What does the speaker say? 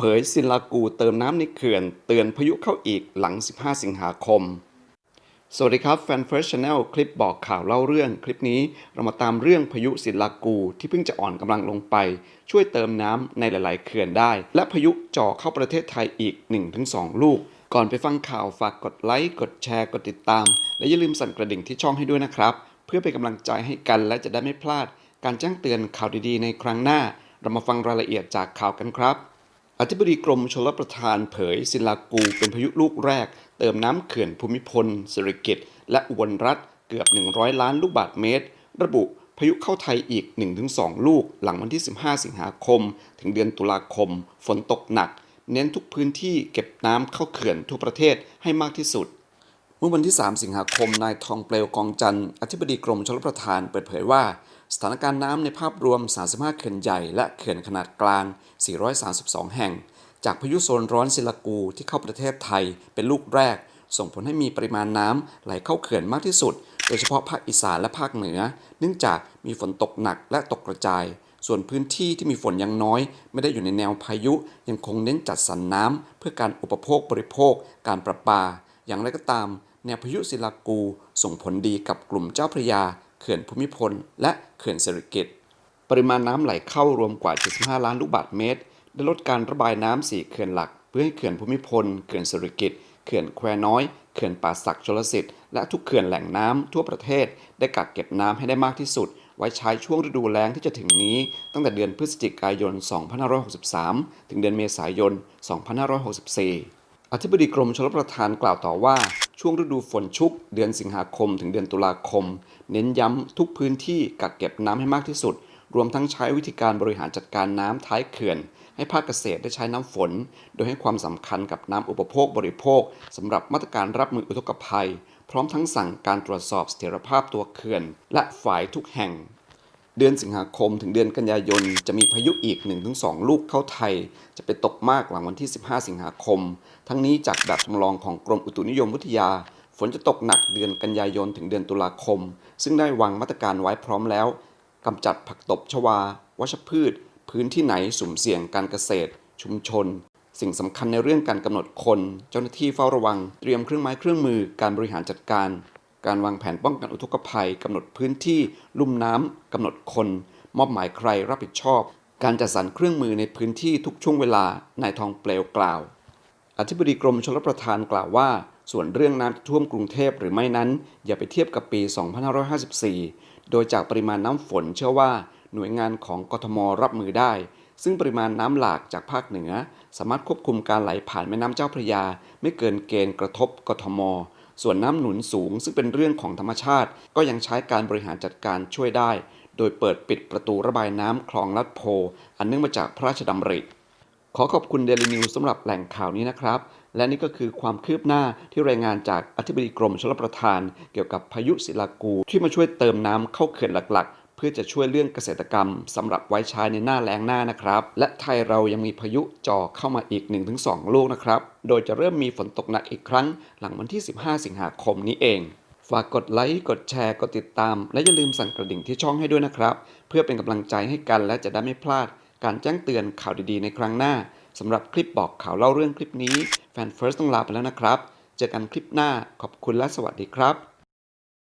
เผยซินลากูเติมน้ำในเขื่อน เตือนพายุเข้าอีกหลัง 15 สิงหาคม สวัสดีครับแฟนเฟิร์สชาแนลคลิปบอกข่าวเล่าเรื่องคลิปนี้เรามาตามเรื่องพายุสินลากูที่เพิ่งจะอ่อนกำลังลงไป ช่วยเติมน้ำในหลาย ๆ เขื่อนได้ และพายุจ่อเข้าประเทศไทยอีก 1-2 ลูก ก่อนไปฟังข่าวฝากกดไลค์กดแชร์กดติดตาม และอย่าลืมสั่นกระดิ่งที่ช่องให้ด้วยนะครับ เพื่อเป็นกำลังใจให้กันและจะได้ไม่พลาด การแจ้งเตือนข่าวดี ๆ ในครั้งหน้า เรามาฟังรายละเอียดจากข่าวกันครับ อธิบดีกรมชลประทานเผย ศิลากูเป็นพายุลูกแรก เติมน้ำเขื่อนภูมิพลสิริกิตและอุบลรัฐเกือบ 100 ล้านลูกบาศก์เมตร ระบุพายุเข้าไทยอีก 1-2 ลูก หลังวันที่ 15 สิงหาคม ถึงเดือนตุลาคม ฝนตกหนัก เน้นทุกพื้นที่เก็บน้ำเข้าเขื่อนทั่วประเทศให้มากที่สุด เมื่อวันที่ 3 สิงหาคม นายทองเปลวกองจันทร์อธิบดีกรมชลประทานเปิดเผยว่า สถานการณ์น้ำในภาพรวม 35 เขื่อนใหญ่และเขื่อนขนาดกลาง 432 แห่ง จากพายุโซนร้อนซิลากูที่เข้าประเทศไทยเป็นลูกแรก ส่งผลให้มีปริมาณน้ำไหลเข้าเขื่อนมากที่สุด โดยเฉพาะภาคอีสานและภาคเหนือ เนื่องจากมีฝนตกหนักและตกกระจาย ส่วนพื้นที่ที่มีฝนยังน้อย ไม่ได้อยู่ในแนวพายุยังคงเน้นจัดสรรน้ำเพื่อการอุปโภคบริโภค การประปา อย่างไรก็ตาม แนวพายุศิลากูส่งผลดีกับกลุ่มเจ้าพระยา เขื่อนภูมิพล และเขื่อนเศรษฐกิจ ปริมาณน้ำไหลเข้ารวมกว่า 75 ล้านลูกบาศก์เมตร ได้ลดการระบายน้ำสี่เขื่อนหลัก เพื่อให้เขื่อนภูมิพล เขื่อนเศรษฐกิจ เขื่อนแควน้อย เขื่อนป่าสักชลสิทธิ์ และทุกเขื่อนแหล่งน้ำทั่วประเทศ ได้กักเก็บน้ำให้ได้มากที่สุด ไว้ใช้ช่วงฤดูแล้งที่จะถึงนี้ ตั้งแต่เดือนพฤศจิกายน 2563 ถึงเดือนเมษายน 2564อธิบดีกรมชลประทานกล่าวต่อว่า ช่วงฤดูฝนชุก เดือนสิงหาคมถึงเดือนตุลาคม เน้นย้ำทุกพื้นที่กักเก็บน้ำให้มากที่สุด รวมทั้งใช้วิธีการบริหารจัดการน้ำท้ายเขื่อน ให้ภาคเกษตรได้ใช้น้ำฝน โดยให้ความสำคัญกับน้ำอุปโภคบริโภคสำหรับมาตรการรับมืออุทกภัย พร้อมทั้งสั่งการตรวจสอบเสถียรภาพตัวเขื่อน และฝ่ายทุกแห่ง เดือนสิงหาคมถึงเดือนกันยายน จะมีพายุอีก 1-2 ลูกเข้าไทย จะไปตกมากหลังวันที่ 15 สิงหาคม ทั้งนี้จากแบบจำลองของกรมอุตุนิยมวิทยา ฝนจะตกหนักเดือนกันยายนถึงเดือนตุลาคม ซึ่งได้วางมาตรการไว้พร้อมแล้วกำจัดผักตบชวา วัชพืช พื้นที่ไหนสุ่มเสี่ยงการเกษตร ชุมชน สิ่งสำคัญในเรื่องการกำหนดคน เจ้าหน้าที่เฝ้าระวัง เตรียมเครื่องไม้เครื่องมือการบริหารจัดการ การวางแผนป้องกันอุทกภัยกำหนดพื้นที่ ลุ่มน้ำกำหนดคน มอบหมายใครรับผิดชอบ การจัดสรรเครื่องมือในพื้นที่ทุกช่วงเวลานายทองเปลวกล่าว อธิบดีกรมชลประทานกล่าวว่า ส่วนเรื่องน้ำท่วมกรุงเทพหรือไม่นั้น อย่าไปเทียบกับปี 2554 โดยจากปริมาณน้ำฝนเชื่อว่า หน่วยงานของกทมรับมือได้ ซึ่งปริมาณน้ำหลากจากภาคเหนือ สามารถควบคุมการไหลผ่านแม่น้ำเจ้าพระยา ไม่เกินเกณฑ์กระทบกทม ส่วนน้ำหนุนสูงซึ่งเป็นเรื่องของธรรมชาติ ก็ยังใช้การบริหารจัดการช่วยได้ โดยเปิดปิดประตูระบายน้ำคลองลัดโพ อันเนื่องมาจากพระราชดำริ ขอขอบคุณเดลินิวสำหรับแหล่งข่าวนี้นะครับ และนี่ก็คือความคืบหน้าที่รายงานจากอธิบดีกรมชลประทาน เกี่ยวกับพายุศิลากูที่มาช่วยเติมน้ำเข้าเขื่อนหลัก เพื่อจะช่วยเรื่องเกษตรกรรมสำหรับไว้ใช้ในหน้าแล้งหน้านะครับ และไทยเรายังมีพายุจ่อเข้ามาอีก 1-2 ลูกนะครับ โดยจะเริ่มมีฝนตกหนักอีกครั้ง หลังวันที่ 15 สิงหาคมนี้เองฝากกดไลค์ กดแชร์ กดติดตาม และอย่าลืมสั่นกระดิ่งที่ช่องให้ด้วยนะครับ เพื่อเป็นกำลังใจให้กันและจะได้ไม่พลาด การแจ้งเตือนข่าวดีๆ ในครั้งหน้าสำหรับคลิปบอกข่าวเล่าเรื่องคลิปนี้แฟนเฟิร์สต้องลาไปแล้วนะครับ เจอกันคลิปหน้าขอบคุณและสวัสดีครับ